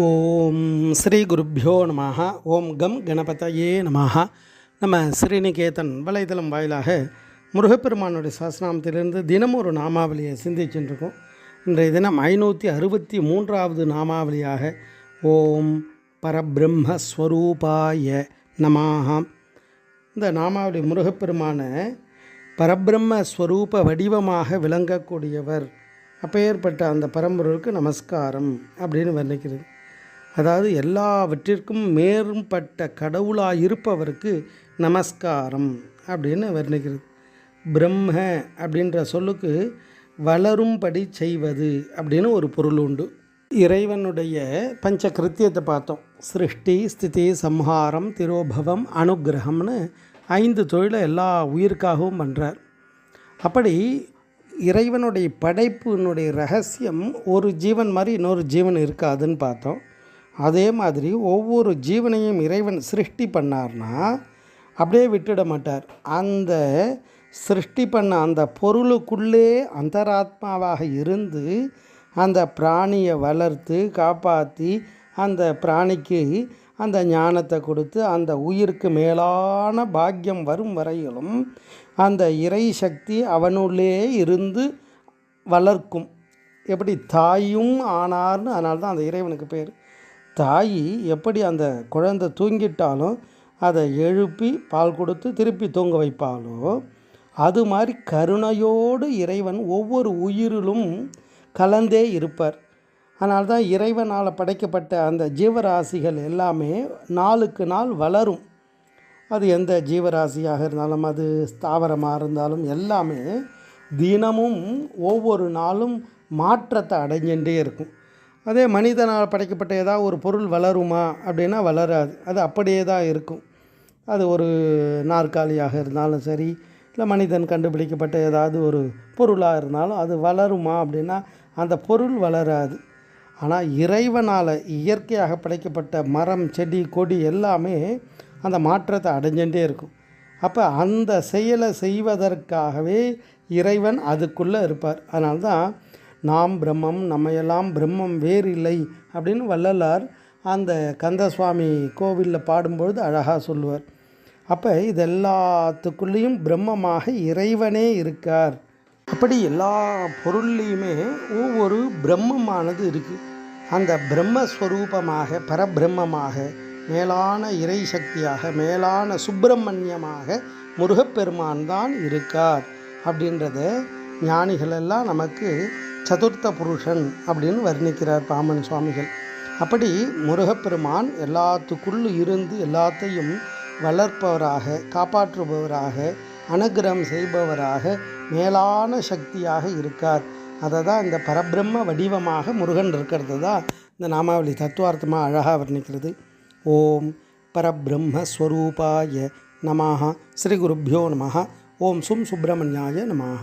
ஓம் ஸ்ரீ குருப்பியோ நம ஓம் கம் கணபதையே நம நம்ம ஸ்ரீநிகேதன் வலைதளம் வாயிலாக முருகப்பெருமானுடைய சாஸ்திராமத்திலிருந்து தினமும் ஒரு நாமாவளியை சிந்திச்சுருக்கோம் இன்றைய தினம் ஐநூற்றி அறுபத்தி மூன்றாவது நாமாவளியாக ஓம் பரபிரம்மஸ்வரூபாய நமாகாம் இந்த நாமாவளி முருகப்பெருமான பரபிரம்ம ஸ்வரூப வடிவமாக விளங்கக்கூடியவர். அப்பேற்பட்ட அந்த பரம்பொருளுக்கு நமஸ்காரம் அப்படின்னு வர்ணிக்கிறது. அதாவது எல்லாவற்றிற்கும் மேம்பட்ட கடவுளாக இருப்பவருக்கு நமஸ்காரம் அப்படின்னு வர்ணிக்கிறது. பிரம்ம அப்படின்ற சொல்லுக்கு வளரும்படி செய்வது அப்படின்னு ஒரு பொருள் உண்டு. இறைவனுடைய பஞ்ச கிருத்தியத்தை பார்த்தோம். சிருஷ்டி ஸ்திதி சம்ஹாரம் திரோபவம் அனுகிரகம்னு ஐந்து தொழிலை எல்லா உயிருக்காகவும் பண்ணுறார் அப்படி இறைவனுடைய படைப்பினுடைய ரகசியம் ஒரு ஜீவன் மாதிரி இன்னொரு ஜீவன் இருக்காதுன்னு பார்த்தோம். அதே மாதிரி ஒவ்வொரு ஜீவனையும் இறைவன் சிருஷ்டி பண்ணார்னா அப்படியே விட்டுட மாட்டார். அந்த சிருஷ்டி பண்ண அந்த பொருளுக்குள்ளே அந்தராத்மாவாக இருந்து அந்த பிராணியை வளர்த்து காப்பாற்றி அந்த பிராணிக்கு அந்த ஞானத்தை கொடுத்து அந்த உயிருக்கு மேலான பாக்கியம் வரும் வரையிலும் அந்த இறை சக்தி அவனுள்ளே இருந்து வளர்க்கும். எப்படி? தாயும் ஆனார்னு அதனால தான் அந்த இறைவனுக்கு பேர். தாய் எப்படி அந்த குழந்தை தூங்கிட்டாலும் அதை எழுப்பி பால் கொடுத்து திருப்பி தூங்க வைப்பாலோ அது மாதிரி கருணையோடு இறைவன் ஒவ்வொரு உயிரிலும் கலந்தே இருப்பார். அதனால தான் இறைவனால் படைக்கப்பட்ட அந்த ஜீவராசிகள் எல்லாமே நாளுக்கு நாள் வளரும். அது எந்த ஜீவராசியாக இருந்தாலும் அது ஸ்தாவரமாக இருந்தாலும் எல்லாமே தினமும் ஒவ்வொரு நாளும் மாற்றத்தை அடைஞ்சுட்டே இருக்கும். அதே மனிதனால் படைக்கப்பட்ட ஏதாவது ஒரு பொருள் வளருமா அப்படின்னா வளராது. அது அப்படியே தான் இருக்கும். அது ஒரு நாற்காலியாக இருந்தாலும் சரி இல்லை மனிதன் கண்டுபிடிக்கப்பட்ட ஏதாவது ஒரு பொருளாக இருந்தாலும் அது வளருமா அப்படின்னா அந்த பொருள் வளராது. ஆனால் இறைவனால் இயற்கையாக படைக்கப்பட்ட மரம் செடி கொடி எல்லாமே அந்த மாற்றத்தை அடைஞ்சுட்டே இருக்கும். அப்போ அந்த செயலை செய்வதற்காகவே இறைவன் அதுக்குள்ளே இருப்பார். அதனால தான் நாம் பிரம்மம் நம்மையெல்லாம் பிரம்மம் வேறு இல்லை அப்படின்னு வள்ளலார் அந்த கந்தசுவாமி கோவிலில் பாடும்பொழுது அழகாக சொல்லுவார். அப்போ இது எல்லாத்துக்குள்ளேயும் பிரம்மமாக இறைவனே இருக்கார். அப்படி எல்லா பொருள்லேயுமே ஒவ்வொரு பிரம்மமானது இருக்குது அந்த பிரம்மஸ்வரூபமாக பரபிரம்மமாக மேலான இறை சக்தியாக மேலான சுப்பிரமணியமாக முருகப்பெருமான் தான் இருக்கார். அப்படின்றத ஞானிகளெல்லாம் நமக்கு சதுர்த்த புருஷன் அப்படின்னு வர்ணிக்கிறார் பாமன் சுவாமிகள். அப்படி முருகப்பெருமான் எல்லாத்துக்குள்ளே இருந்து எல்லாத்தையும் வளர்ப்பவராக காப்பாற்றுபவராக அனுகிரகம் செய்பவராக மேலான சக்தியாக இருக்கார். அதை தான் இந்த பரபிரம்ம வடிவமாக முருகன் இருக்கிறது தான் இந்த நாமாவளி தத்துவார்த்தமாக அழகாக வர்ணிக்கிறது. ஓம் பரபிரம்மஸ்வரூபாய நமாக ஸ்ரீ குருப்பியோ நமஹா. ஓம் சும் சுப்பிரமணியாய நமாக